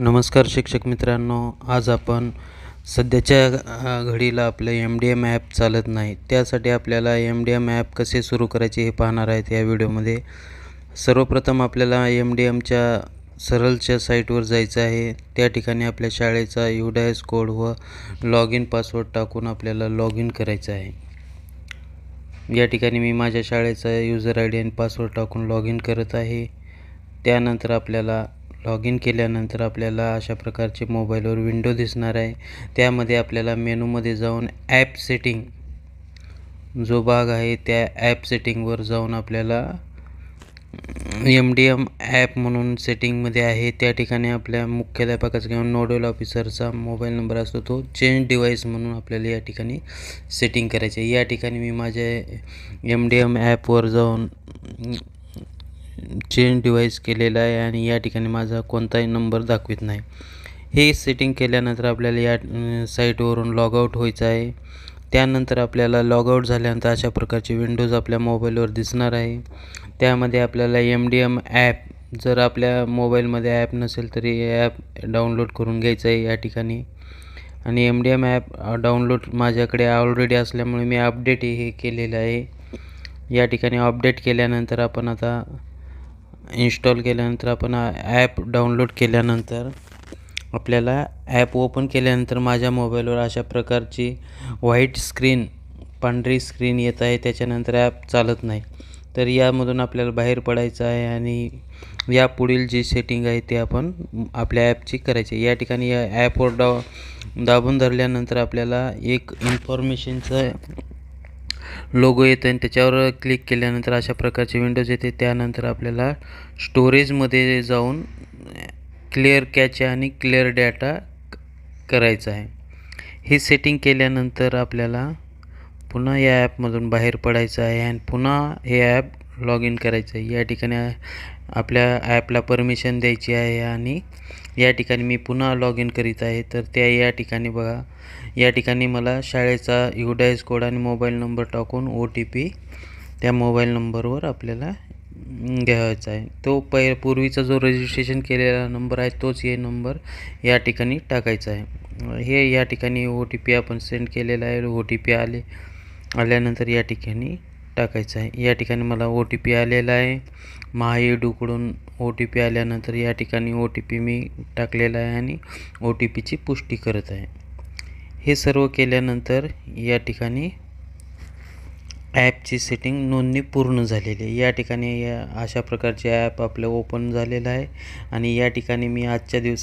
नमस्कार शिक्षक मित्रांनो आज आपण सध्याच्या घडीला आपलं एम डी एम ॲप चालत नाही. त्यासाठी आपल्याला एम डी एम ॲप कसे सुरू करायचे हे पाहणार आहेत या व्हिडिओमध्ये. सर्वप्रथम आपल्याला एम डी एमच्या सरलच्या साईटवर जायचं आहे. त्या ठिकाणी आपल्या शाळेचा युडायस कोड व लॉग इन पासवर्ड टाकून आपल्याला लॉग इन करायचं आहे. या ठिकाणी मी माझ्या शाळेचा युजर आय डी आणि पासवर्ड टाकून लॉग इन करत आहे. त्यानंतर आपल्याला लॉग इन केल्यानंतर आपल्याला अशा प्रकारचे मोबाईलवर विंडो दिसणार आहे. त्यामध्ये आपल्याला मेनूमध्ये जाऊन ॲप सेटिंग जो भाग आहे त्या ॲप सेटिंगवर जाऊन आपल्याला एम डी एम ॲप म्हणून सेटिंगमध्ये आहे. त्या ठिकाणी आपल्या मुख्याध्यापकाचा किंवा नोडल ऑफिसरचा मोबाईल नंबर असतो तो चेंज डिव्हाइस म्हणून आपल्याला या ठिकाणी सेटिंग करायचे आहे. या ठिकाणी मी माझ्या एम डी एम ॲपवर जाऊन चेंज डिवाईस केलेला आहे आणि या ठिकाणी माझा कोणताही नंबर दाखवित नाही. हे सेटिंग केल्यानंतर आपल्याला या साईटवरून साईटवरून लॉगआउट व्हायचं आहे. त्यानंतर आपल्याला लॉगआउट झाल्यानंतर अशा प्रकारचे विंडोज आपल्या मोबाईलवर दिसणार आहे. त्यामध्ये आपल्याला एम डी एम ॲप जर आपल्या मोबाईलमध्ये ॲप नसेल तरी ॲप डाउनलोड करून घ्यायचं आहे या ठिकाणी. आणि M D M app download माझ्याकडे ऑलरेडी असल्यामुळे मी अपडेट हे केलेलं आहे. या ठिकाणी अपडेट केल्यानंतर आपण आता इन्स्टॉल केल्यानंतर आपण ॲप डाउनलोड केल्यानंतर आपल्याला ॲप ओपन केल्यानंतर माझ्या मोबाईलवर अशा प्रकारची व्हाईट स्क्रीन पांढरी स्क्रीन येत आहे त्याच्यानंतर ॲप चालत नाही तर यामधून आपल्याला बाहेर पडायचं आहे आणि या पुढील जी सेटिंग आहे ते आपण आपल्या ॲपची करायची आहे. या ठिकाणी या ॲपवर डा दाबून धरल्यानंतर आपल्याला एक इन्फॉर्मेशनचं लोगो येतं आणि त्याच्यावर क्लिक केल्यानंतर अशा प्रकारचे विंडोज येते. त्यानंतर आपल्याला स्टोरेजमध्ये जाऊन क्लिअर कॅच आणि क्लिअर डॅटा करायचा आहे. ही सेटिंग केल्यानंतर आपल्याला पुन्हा या ॲपमधून बाहेर पडायचं आहे आणि पुन्हा हे ॲप लॉग इन करायचं आहे. या ठिकाणी आपल्या ॲपला परमिशन द्यायची आहे आणि या ठिकाणी मी पुन्हा लॉग इन करीत आहे. तर त्या या ठिकाणी बघा. या ठिकाणी मला शाळेचा युडाईज कोड आणि मोबाईल नंबर टाकून ओ टी पी त्या मोबाईल नंबरवर आपल्याला घ्यायचा आहे. तो पै पूर्वीचा जो रजिस्ट्रेशन केलेला नंबर आहे तोच हे नंबर या ठिकाणी टाकायचा आहे. हे या ठिकाणी ओ टी पी आपण सेंड केलेला आहे. ओ टी पी आले आल्यानंतर या ठिकाणी टाकायचं आहे. या ठिकाणी मला ओ टी पी आलेला आहे. महाएडूकडून ओ टी पी आल्यानंतर या ठिकाणी ओ टी पी मी टाकलेला आहे आणि ओ टी पीची पुष्टी करत आहे. हे सर्व केल्यानंतर या ठिकाणी ॲपची सेटिंग नोंदणी पूर्ण झालेली आहे. या ठिकाणी या अशा प्रकारचे ॲप आपलं ओपन झालेलं आहे आणि या ठिकाणी मी आजच्या दिवसात